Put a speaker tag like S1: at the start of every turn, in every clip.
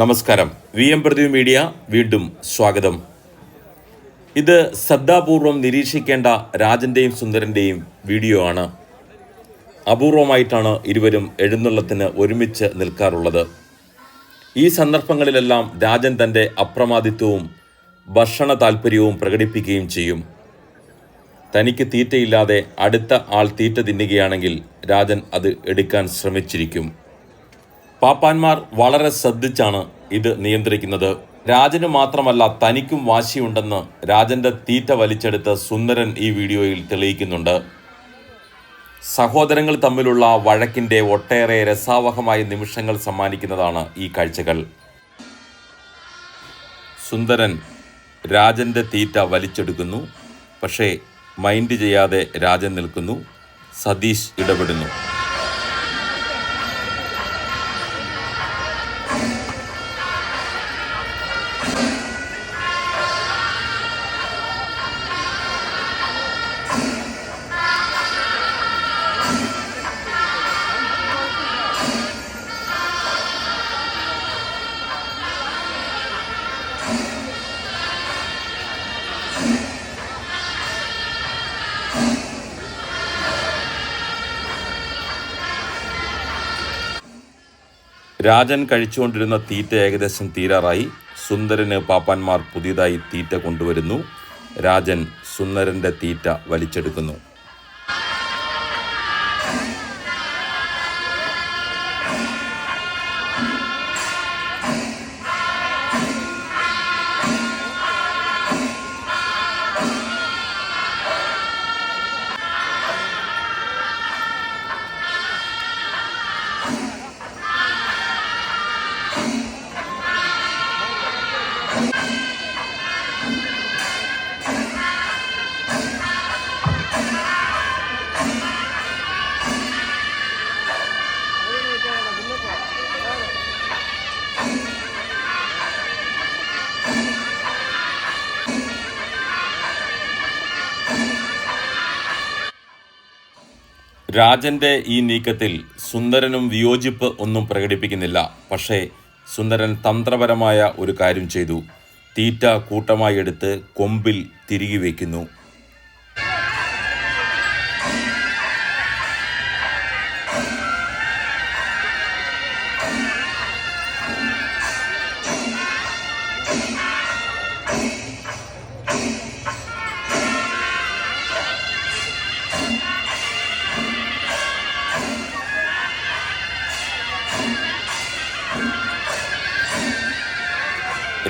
S1: നമസ്കാരം. V M Pradeep media വീണ്ടും സ്വാഗതം. ഇത് ശ്രദ്ധാപൂർവം നിരീക്ഷിക്കേണ്ട രാജന്റെയും സുന്ദരന്റെയും വീഡിയോ ആണ്. അപൂർവമായിട്ടാണ് ഇരുവരും എഴുന്നള്ളത്തിന് ഒരുമിച്ച് നിൽക്കാറുള്ളത്. ഈ സന്ദർഭങ്ങളിലെല്ലാം രാജൻ തന്റെ അപ്രമാദിത്വവും ഭക്ഷണ താല്പര്യവും പ്രകടിപ്പിക്കുകയും ചെയ്യും. തനിക്ക് തീറ്റയില്ലാതെ അടുത്ത ആൾ തീറ്റ തിന്നുകയാണെങ്കിൽ രാജൻ അത് എടുക്കാൻ ശ്രമിച്ചിരിക്കും. പാപ്പാന്മാർ വളരെ ശ്രദ്ധിച്ചാണ് ഇത് നിയന്ത്രിക്കുന്നത്. രാജന് മാത്രമല്ല തനിക്കും വാശിയുണ്ടെന്ന് രാജന്റെ തീറ്റ വലിച്ചെടുത്ത് സുന്ദരൻ ഈ വീഡിയോയിൽ തെളിയിക്കുന്നുണ്ട്. സഹോദരങ്ങൾ തമ്മിലുള്ള വഴക്കിന്റെ ഒട്ടേറെ രസാവഹമായ നിമിഷങ്ങൾ സമ്മാനിക്കുന്നതാണ് ഈ കാഴ്ചകൾ. സുന്ദരൻ രാജന്റെ തീറ്റ വലിച്ചെടുക്കുന്നു. പക്ഷേ മൈൻഡ് ചെയ്യാതെ രാജൻ നിൽക്കുന്നു. സതീഷ് ഇടപെടുന്നു. രാജൻ കഴിച്ചുകൊണ്ടിരുന്ന തീറ്റ ഏകദേശം തീരാറായി. സുന്ദരന് പാപ്പാന്മാർ പുതിയതായി തീറ്റ കൊണ്ടുവരുന്നു. രാജൻ സുന്ദരന്റെ തീറ്റ വലിച്ചെടുക്കുന്നു. രാജന്റെ ഈ നീക്കത്തിൽ സുന്ദരനും വിയോജിപ്പ് ഒന്നും പ്രകടിപ്പിക്കുന്നില്ല. പക്ഷേ സുന്ദരൻ തന്ത്രപരമായ ഒരു കാര്യം ചെയ്തു. തീറ്റ കൂട്ടമായി എടുത്ത് കൊമ്പിൽ തിരികെ വയ്ക്കുന്നു.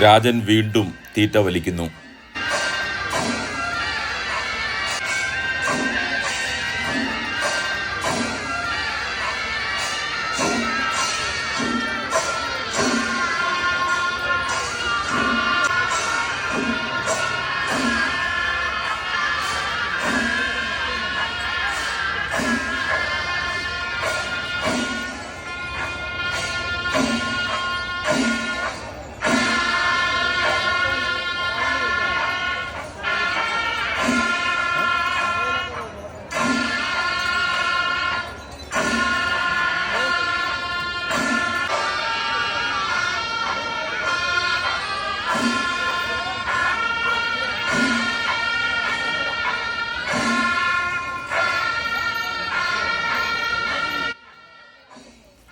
S1: രാജൻ വീണ്ടും തീറ്റ വലിക്കുന്നു.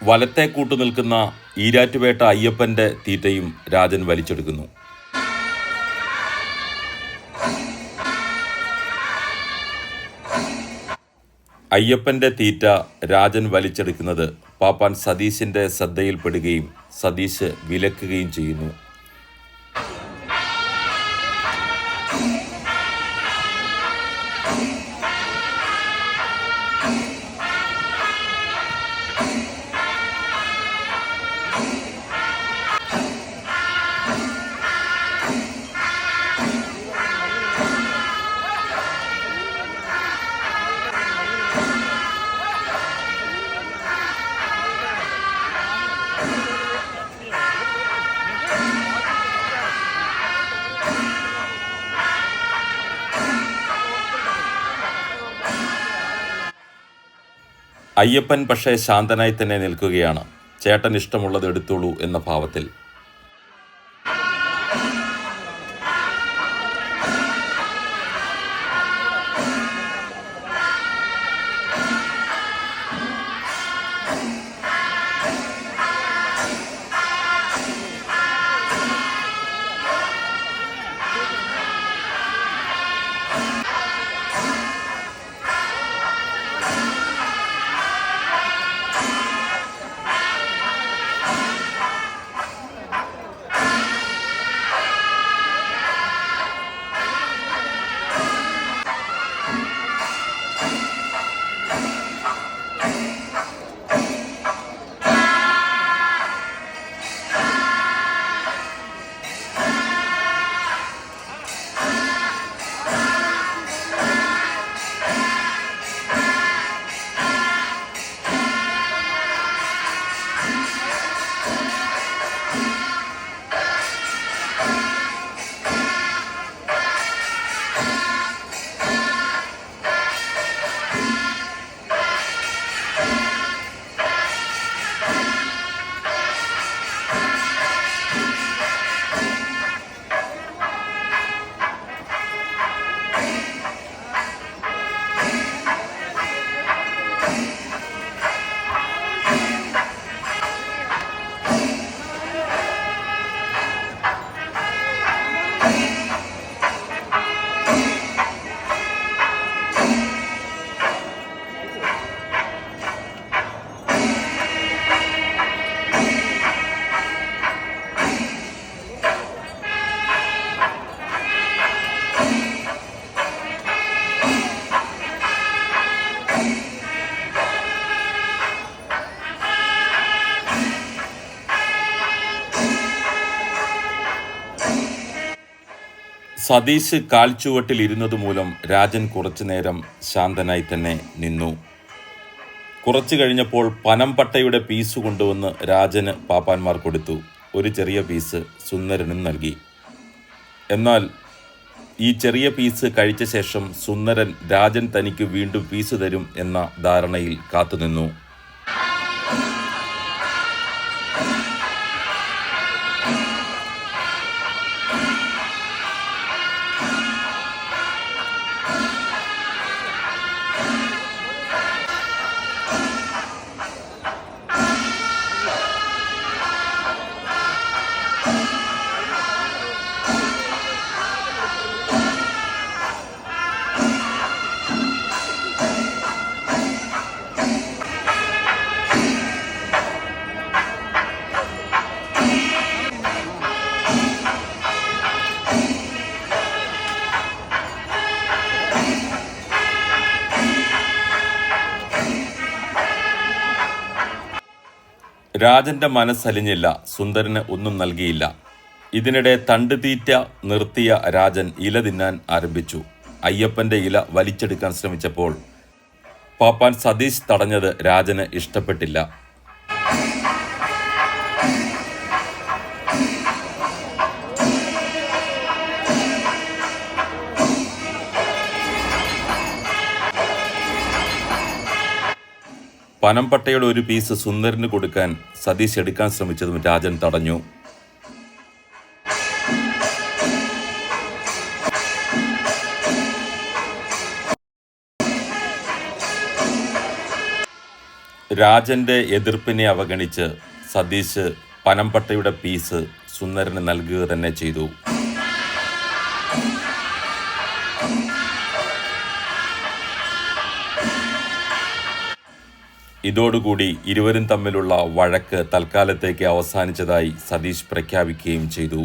S1: വലത്തെ കൂട്ടു നിൽക്കുന്ന ഈരാറ്റുപേട്ട അയ്യപ്പന്റെ തീറ്റയും രാജൻ വലിച്ചെടുക്കുന്നു. അയ്യപ്പന്റെ തീറ്റ രാജൻ വലിച്ചെടുക്കുന്നത് പാപ്പാൻ സതീശിന്റെ ശ്രദ്ധയിൽപ്പെടുകയും സതീശ് വിലക്കുകയും ചെയ്യുന്നു. അയ്യപ്പൻ പക്ഷേ ശാന്തനായി തന്നെ നിൽക്കുകയാണ്. ചേട്ടൻ ഇഷ്ടമുള്ളത് എടുത്തോളൂ എന്ന ഭാവത്തിൽ സതീഷ് കാൽച്ചുവട്ടിൽ ഇരുന്നത് മൂലം രാജൻ കുറച്ചു നേരം ശാന്തനായി തന്നെ നിന്നു. കുറച്ചു കഴിഞ്ഞപ്പോൾ പനം പട്ടയുടെ പീസ് കൊണ്ടുവന്ന് രാജന് പാപ്പാന്മാർ കൊടുത്തു. ഒരു ചെറിയ പീസ് സുന്ദരനും നൽകി. എന്നാൽ ഈ ചെറിയ പീസ് കഴിച്ച ശേഷം സുന്ദരൻ രാജൻ തനിക്ക് വീണ്ടും പീസ് തരും എന്ന ധാരണയിൽ കാത്തുനിന്നു. രാജന്റെ മനസ്സലിഞ്ഞില്ല സുന്ദരന് ഒന്നും നൽകിയില്ല. ഇതിനിടെ തണ്ടുതീറ്റ നിർത്തിയ രാജൻ ഇല തിന്നാൻ ആരംഭിച്ചു. അയ്യപ്പന്റെ ഇല വലിച്ചെടുക്കാൻ ശ്രമിച്ചപ്പോൾ പാപ്പാൻ സതീഷ് തടഞ്ഞത് രാജന് ഇഷ്ടപ്പെട്ടില്ല. പനംപട്ടയുടെ ഒരു പീസ് സുന്ദരന് കൊടുക്കാൻ സതീഷ് എടുക്കാൻ ശ്രമിച്ചതും രാജൻ തടഞ്ഞു. രാജന്റെ എതിർപ്പിനെ അവഗണിച്ച് സതീഷ് പനംപട്ടയുടെ പീസ് സുന്ദരന് നൽകുക തന്നെ ചെയ്തു. ഇതോടുകൂടി ഇരുവരും തമ്മിലുള്ള വഴക്ക് തൽക്കാലത്തേക്ക് അവസാനിച്ചതായി സതീഷ് പ്രഖ്യാപിക്കുകയും ചെയ്തു.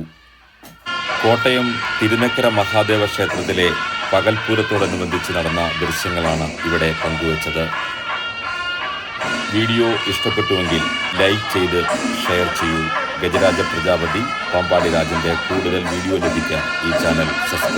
S1: കോട്ടയം തിരുനക്കര മഹാദേവ ക്ഷേത്രത്തിലെ പകൽപൂരത്തോടനുബന്ധിച്ച് നടന്ന ദൃശ്യങ്ങളാണ് ഇവിടെ പങ്കുവച്ചത്. വീഡിയോ ഇഷ്ടപ്പെട്ടുവെങ്കിൽ ലൈക്ക് ചെയ്ത് ഷെയർ ചെയ്യൂ. ഗജരാജ പ്രജാപതി പാമ്പാടി രാജന്റെ കൂടുതൽ വീഡിയോ ലഭിക്കാൻ ഈ ചാനൽ സബ്സ്ക്രൈബ്